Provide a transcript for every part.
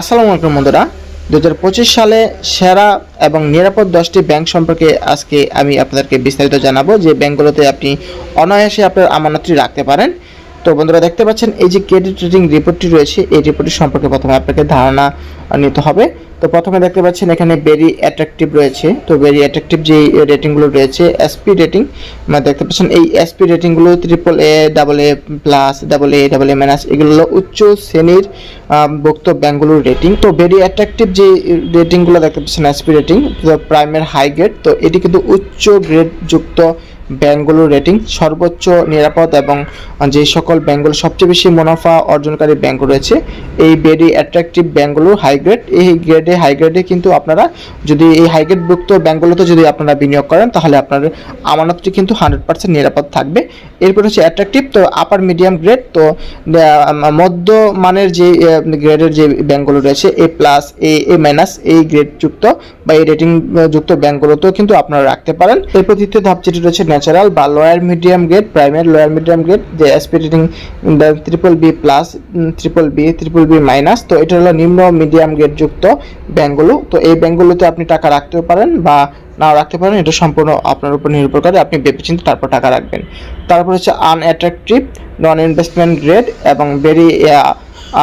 আসসালামু আলাইকুম বন্ধুরা। দু হাজার পঁচিশ সালে সেরা এবং নিরাপদ দশটি ব্যাংক সম্পর্কে আজকে আমি আপনাদেরকে বিস্তারিত জানাব। যে ব্যাংকগুলোতে আপনি অনায়াসে আপনার আমানতটি রাখতে পারেন। তো বন্ধুরা দেখতে পাচ্ছেন, এই যে ক্রেডিট রেটিং রিপোর্টটি রয়েছে, এই রিপোর্টটি সম্পর্কে প্রথমে আপনাকে ধারণা নিতে হবে। তো প্রথমে দেখতে পাচ্ছেন, এখানে ভেরি অ্যাট্রাকটিভ রয়েছে। তো ভেরি অ্যাট্রাকটিভ যে রেটিংগুলো রয়েছে এসপি রেটিং মানে দেখতে পাচ্ছেন, এই SP রেটিংগুলো triple A double A plus double A double A minus এগুলো হলো উচ্চ শ্রেণির ভুক্ত ব্যাংকগুলোর রেটিং তো ভেরি অ্যাট্রাকটিভ যে রেটিংগুলো দেখতে পাচ্ছেন এসপি রেটিং প্রাইমের হাই গ্রেড তো এটি কিন্তু উচ্চ গ্রেড যুক্ত ব্যাংকগুলোর রেটিং, সর্বোচ্চ নিরাপদ এবং যে সকল ব্যাংকগুলো সবচেয়ে বেশি মুনাফা অর্জনকারী ব্যাংক রয়েছে, এই ভেরি অ্যাট্রাকটিভ ব্যাংকগুলো হাই গ্রেড এই গ্রেডে হাই গ্রেডে কিন্তু আপনারা যদি এই হাই গ্রেডভুক্ত ব্যাংকগুলোতে যদি আপনারা বিনিয়োগ করেন, তাহলে আপনার আমানতটি কিন্তু হান্ড্রেড পার্সেন্ট নিরাপদ থাকবে। এরপর হচ্ছে অ্যাট্রাকটিভ তো আপার মিডিয়াম গ্রেড তো মধ্য মানের যে গ্রেডের যে ব্যাংকগুলো রয়েছে A plus A A minus এই গ্রেড যুক্ত বা এই রেটিং যুক্ত ব্যাংকগুলোতেও কিন্তু আপনারা রাখতে পারেন। এরপর তৃতীয় ধাপ যেটি রয়েছে ন্যাচারাল বা lower medium grade primary lower medium grade যে SP rating triple B plus triple B triple B minus তো এটা হলো নিম্ন মিডিয়াম গ্রেড যুক্ত ব্যাংকগুলো তো এই ব্যাংকগুলোতে আপনি টাকা রাখতেও পারেন বা নাও রাখতে পারেন, এটা সম্পূর্ণ আপনার উপর নির্ভর করে আপনি ভেবেচিন্তে তারপর টাকা রাখবেন। তারপর হচ্ছে আনঅ্যাট্রাকটিভ নন ইনভেস্টমেন্ট গ্রেড এবং ভেরি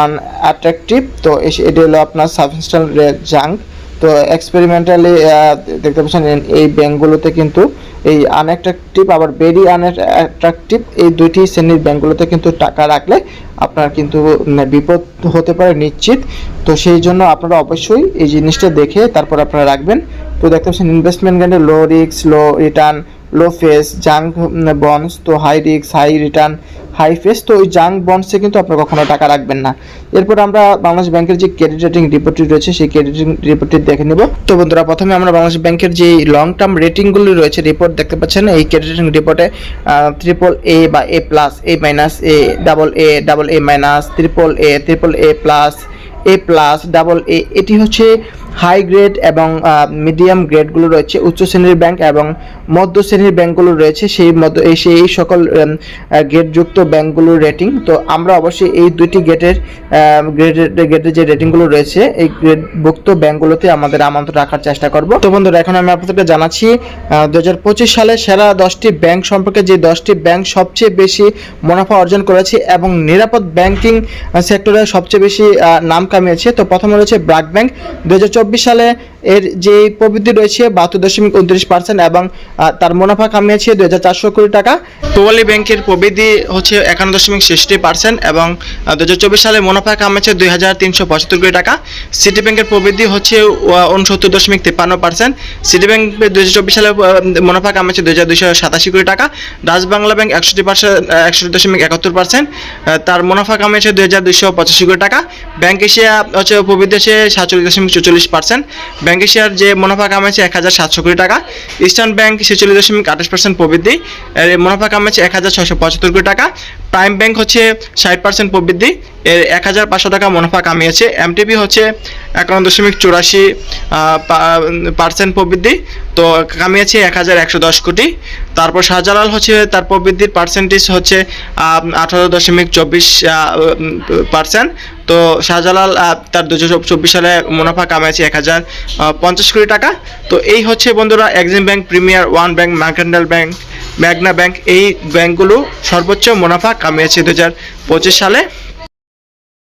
আনঅ্যাট্রাকটিভ তো এটি হলো আপনার সাবস্টেন্সিয়াল জাঙ্ক তো এক্সপেরিমেন্টালি দেখতে পাচ্ছেন, এই- ব্যাংকগুলোতে কিন্তু এই আনঅ্যাট্রাকটিভ আবার ভেরি আনঅ্যাট্রাকটিভ এই দুইটি শ্রেণির ব্যাঙ্কগুলোতে কিন্তু টাকা রাখলে আপনার কিন্তু বিপদ হতে পারে নিশ্চিত। তো সেই জন্য আপনারা অবশ্যই এই জিনিসটা দেখে তারপর আপনারা রাখবেন। তো দেখতে পাচ্ছেন investment গ্যান্ডে low risk low return low face junk bonds তো high risk high return high face তো ওই জাঙ্ক বন্ডসে কিন্তু আপনার কখনো টাকা রাখবেন না। এরপর আমরা বাংলাদেশ ব্যাংকের যে ক্রেডিট রেটিং রিপোর্টটি রয়েছে, সেই ক্রেডিট রিপোর্টটি দেখে নেব। তো বন্ধুরা, প্রথমে আমরা বাংলাদেশ ব্যাংকের যে লং টার্ম রেটিংগুলি রয়েছে রিপোর্ট দেখতে পাচ্ছেন, এই ক্রেডিট রেটিং রিপোর্টে ট্রিপল এ বা A plus A minus A double A double A minus triple A triple A plus A plus double A এটি হচ্ছে হাই গ্রেড এবং মিডিয়াম গ্রেডগুলো রয়েছে, উচ্চ শ্রেণির ব্যাংক এবং মধ্য শ্রেণির ব্যাংকগুলো রয়েছে, সেই মধ্য, এই, সেই সকল গ্রেডযুক্ত ব্যাংকগুলোর রেটিং। তো আমরা অবশ্যই এই দুইটি গেটের গ্রেডের গেটের যে রেটিংগুলো রয়েছে, এই গ্রেডভুক্ত ব্যাংকগুলোতে আমাদের আমানত রাখার চেষ্টা করব। তো বন্ধুরা, এখন আমি আপনাদেরকে জানাচ্ছি দু হাজার পঁচিশ সালে সেরা দশটি ব্যাংক সম্পর্কে যে দশটি ব্যাংক সবচেয়ে বেশি মুনাফা অর্জন করেছে এবং নিরাপদ ব্যাংকিং সেক্টরে সবচেয়ে বেশি নাম কামিয়েছে, তো প্রথমে রয়েছে ব্র্যাক ব্যাংক। দু সালে এর যে প্রবৃদ্ধি রয়েছে, বাহাত্তর দশমিক উনত্রিশ পার্সেন্ট এবং তার মুনাফা কামিয়েছে দুই হাজার চারশো কোটি টাকা। পূবালী ব্যাংকের প্রবৃদ্ধি হচ্ছে একান্ন দশমিক ছেষট্টি পার্সেন্ট এবং দু হাজার চব্বিশ সালে মুনাফা কামিয়েছে দুই হাজার তিনশো পঁচাত্তর কোটি টাকা। সিটি ব্যাংকের প্রবৃদ্ধি হচ্ছে উনসত্তর দশমিক তিপ্পান্ন পার্সেন্ট সিটি ব্যাংক দুই হাজার চব্বিশ সালে মুনাফা কামিয়েছে দুই হাজার দুইশো সাতাশি কোটি টাকা। ডাচ বাংলা ব্যাংক একষট্টি পার্সেন্ট একষট্টি দশমিক একাত্তর পার্সেন্ট তার মুনাফা কামিয়েছে দুই হাজার দুইশো পঁচাশি কোটি টাকা। ব্যাংক এশিয়া হচ্ছে প্রবৃদ্ধি হচ্ছে সাতচল্লিশ দশমিক চল্লিশ পার্সেন্ট ব্যাঙ্কের শেয়ার যে মুনাফা কামেছে এক হাজার সাতশো কোটি টাকা। ইস্টার্ন ব্যাংক ছেচল্লিশ দশমিক আঠাশ পার্সেন্ট প্রবৃদ্ধি। মুনাফা কামেছে এক হাজার ছশো পঁচাত্তর কোটি টাকা। প্রাইম ব্যাংক হচ্ছে ষাট পার্সেন্ট প্রবৃদ্ধি, এর এক হাজার পাঁচশো টাকা মুনাফা কামিয়েছে। এমটিপি হচ্ছে একান্ন দশমিক চুরাশি পার্সেন্ট প্রবৃদ্ধি, তো কামিয়েছে এক হাজার একশো দশ কোটি। তারপর শাহজালাল হচ্ছে তার প্রবৃদ্ধির পার্সেন্টেজ হচ্ছে আঠারো দশমিক চব্বিশ পার্সেন্ট তো শাহজালাল তার দু চব্বিশ সালে মুনাফা কামিয়েছে এক হাজার পঞ্চাশ কোটি টাকা। তো এই হচ্ছে বন্ধুরা Exim bank Premier One bank Mercantile bank Magna bank এই ব্যাংকগুলো সর্বোচ্চ মুনাফা কামিয়েছে দু হাজার পঁচিশ সালে।